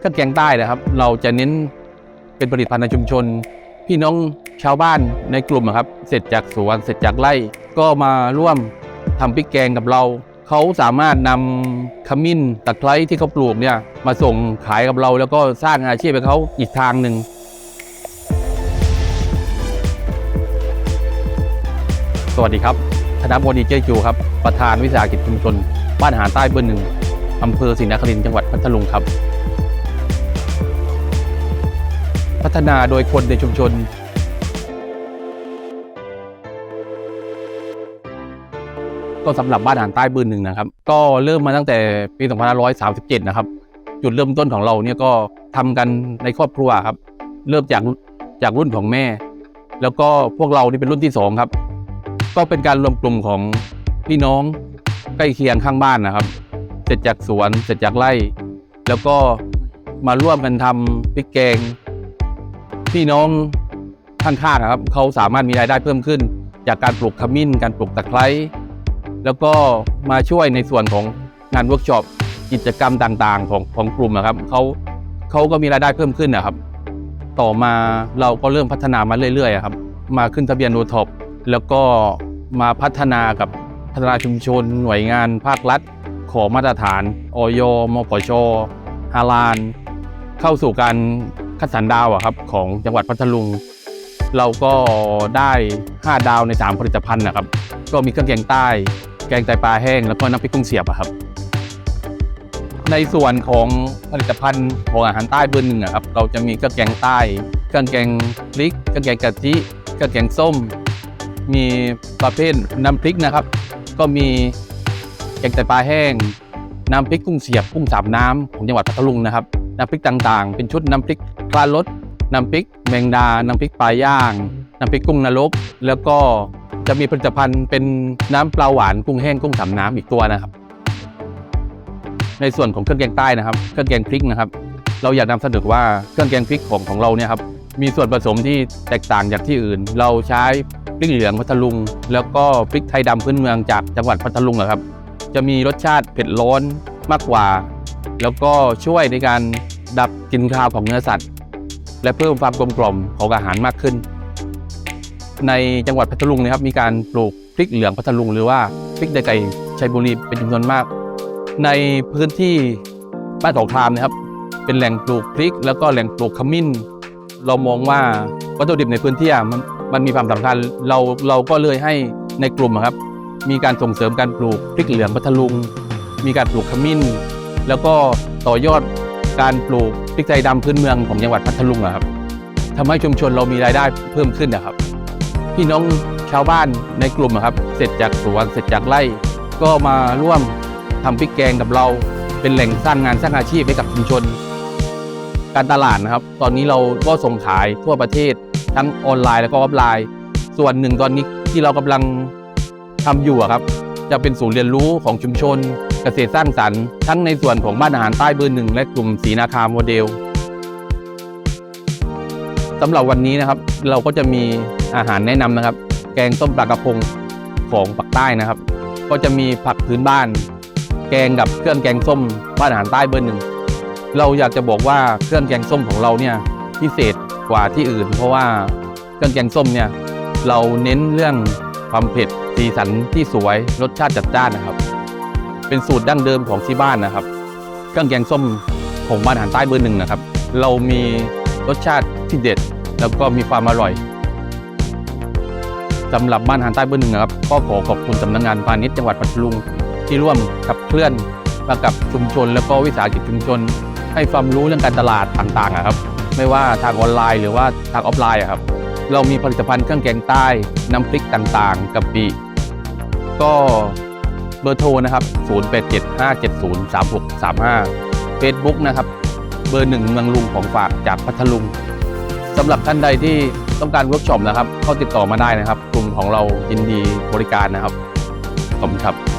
เครื่องแกงใต้นะครับ เราจะเน้นเป็นผลิตภัณฑ์ในชุมชน พี่น้องชาวบ้านในกลุ่มครับ เสร็จจากสวนเสร็จจากไร่ก็มาร่วมทำพริกแกงกับเรา เขาสามารถนำขมิ้นตะไคร้ที่เขาปลูกเนี่ยมาส่งขายกับเรา แล้วก็สร้างอาชีพให้เขาอีกทางหนึ่งสวัสดีครับธนบดีเจจูครับ ประธานวิสาหกิจชุมชน บ้านหารใต้เบอร์หนึ่งอำเภอศรีนครินทร์จังหวัดพัทลุงครับ พัฒนาโดยคนในชุมชนก็สำหรับบ้านอาหารใต้บอร์หนึ่งนะครับ ก็เริ่มมาตั้งแต่ปี 2537 นะครับ จุดเริ่มต้นของเราเนี่ยก็ทำกันในครอบครัวครับ เริ่มจากจากรุ่นของแม่ แล้วก็พวกเรานี่เป็นรุ่นที่สองครับ ก็เป็นการรวมกลุ่มของพี่น้องใกล้เคียงข้างบ้านนะครับ เสร็จจากสวนเสร็จจากไร่ แล้วก็มาร่วมกันทำพริกแกง พี่น้องข้างๆครับเขาสามารถมีรายได้เพิ่มขึ้น จากการปลูกขมิ้น การปลูกตะไคร้แล้วก็มาช่วยในส่วนของงานเวิร์กช็อปกิจกรรมต่างๆ ของของกลุ่มนะครับเขาเขาก็มีรายได้เพิ่มขึ้นนะครับ ต่อมาเราก็เริ่มพัฒนามาเรื่อยๆครับมาขึ้นทะเบียนโอท็อปแล้วก็มาพัฒนากับพัฒนาชุมชน หน่วยงานภาครัฐ ขอมาตรฐานออยมปชฮาลาน เข้าสู่การ คัดสรรดาวอะครับของจังหวัดพัทลุง เราก็ได้ 5 ดาวใน 3 ผลิตภัณฑ์นะครับ ก็มีเครื่องแกงใต้ แกงไตปลาแห้ง แล้วก็น้ำพริกกุ้งเสียบอะครับ ในส่วนของผลิตภัณฑ์ของอาหารใต้เบอร์หนึ่งอะครับเราจะมีเครื่องแกงใต้ เครื่องแกงพริก เครื่องแกงกะทิ เครื่องแกงส้ม มีประเภทน้ำพริกนะครับ ก็มีแกงไตปลาแห้ง น้ำพริกกุ้งเสียบกุ้งสามน้ำของจังหวัดพัทลุงนะครับ น้ำพริกต่างๆ เป็นชุดน้ำพริกปลารสน้ำพริกแมงดา น้ำพริกปลาย่าง น้ำพริกกุ้งนรก แล้วก็จะมีผลิตภัณฑ์เป็นน้ำปลาหวานกุ้งแห้งกุ้งสามน้ำอีกตัวนะครับ ในส่วนของเครื่องแกงใต้นะครับ เครื่องแกงพริกนะครับ เราอยากนำเสนอว่าเครื่องแกงพริกของของเราเนี่ยครับมีส่วนผสมที่แตกต่างจากที่อื่น เราใช้พริกเหลืองพัทลุง แล้วก็พริกไทยดำพื้นเมืองจากจังหวัดพัทลุงนะครับ จะมีรสชาติเผ็ดร้อนมากกว่า แล้วก็ช่วยในการดับกลิ่นคาวของเนื้อสัตว์ และเพิ่มความกลมกล่อมของอาหารมากขึ้น ในจังหวัดพัทลุงนะครับมีการปลูกพริกเหลืองพัทลุงหรือว่าพริกไดไก่ชัยบุรีเป็นจำนวนมาก ในพื้นที่บ้านสงครามนะครับ เป็นแหล่งปลูกพริก แล้วก็แหล่งปลูกขมิ้น เรามองว่าวัตถุดิบในพื้นที่อะมันมันมีความสำคัญเราเราก็เลยให้ในกลุ่มอะครับ มีการส่งเสริมการปลูกพริกเหลืองพัทลุง มีการปลูกขมิ้น แล้วก็ต่อยอดการปลูกพริกไทยดำพื้นเมืองของจังหวัดพัทลุงอะครับทำให้ชุมชนเรามีรายได้เพิ่มขึ้นนะครับ พี่น้องชาวบ้านในกลุ่มอะครับ เสร็จจากสวนเสร็จจากไร่ ก็มาร่วมทำพริกแกงกับเรา เป็นแหล่งสร้างงานสร้างอาชีพให้กับชุมชน การตลาดนะครับ ตอนนี้เราก็ส่งขายทั่วประเทศทั้งออนไลน์แล้วก็ออฟไลน์ ส่วนหนึ่งตอนนี้ที่เรากำลังทำอยู่อะครับ จะเป็นศูนย์เรียนรู้ของชุมชน เกษตรสร้างสรรค์ทั้งในส่วนของบ้านอาหารใต้เบอร์หนึ่งและกลุ่มศรีนาคาโมเดลสำหรับวันนี้นะครับ เราก็จะมีอาหารแนะนำนะครับ แกงส้มปลากระพงของปักใต้นะครับ ก็จะมีผักพื้นบ้าน แกงกับเครื่องแกงส้มบ้านอาหารใต้เบอร์หนึ่งเราอยากจะบอกว่าเครื่องแกงส้มของเราเนี่ยพิเศษกว่าที่อื่น เพราะว่าเครื่องแกงส้มเนี่ยเราเน้นเรื่อง ความเผ็ดสีสันที่สวยรสชาติจัดจ้านนะครับ เป็นสูตรดั้งเดิมของที่บ้านนะครับเครื่องแกงส้มของบ้านอาหารใต้เบอร์หนึ่งนะครับ เรามีรสชาติที่เด็ด แล้วก็มีความอร่อยสำหรับบ้านอาหารใต้เบอร์หนึ่งนะครับก็ขอขอบคุณสำนักงานพาณิชย์จังหวัดพัทลุงที่ร่วมขับเคลื่อนมากับชุมชน แล้วก็วิสาหกิจชุมชน ให้ความรู้เรื่องการตลาดต่างๆอะครับ ไม่ว่าทางออนไลน์หรือว่าทางออฟไลน์ครับ เรามีผลิตภัณฑ์เครื่องแกงใต้ น้ำพริกต่างๆกะปิก็เบอร์โทรนะครับ 0875703635 Facebook นะครับ เบอร์หนึ่งเมืองลุงของฝากจากพัทลุงสำหรับท่านใดที่ต้องการเวิร์กช็อปนะครับ เข้าติดต่อมาได้นะครับ กลุ่มของเรายินดีบริการนะครับ ขอบคุณครับ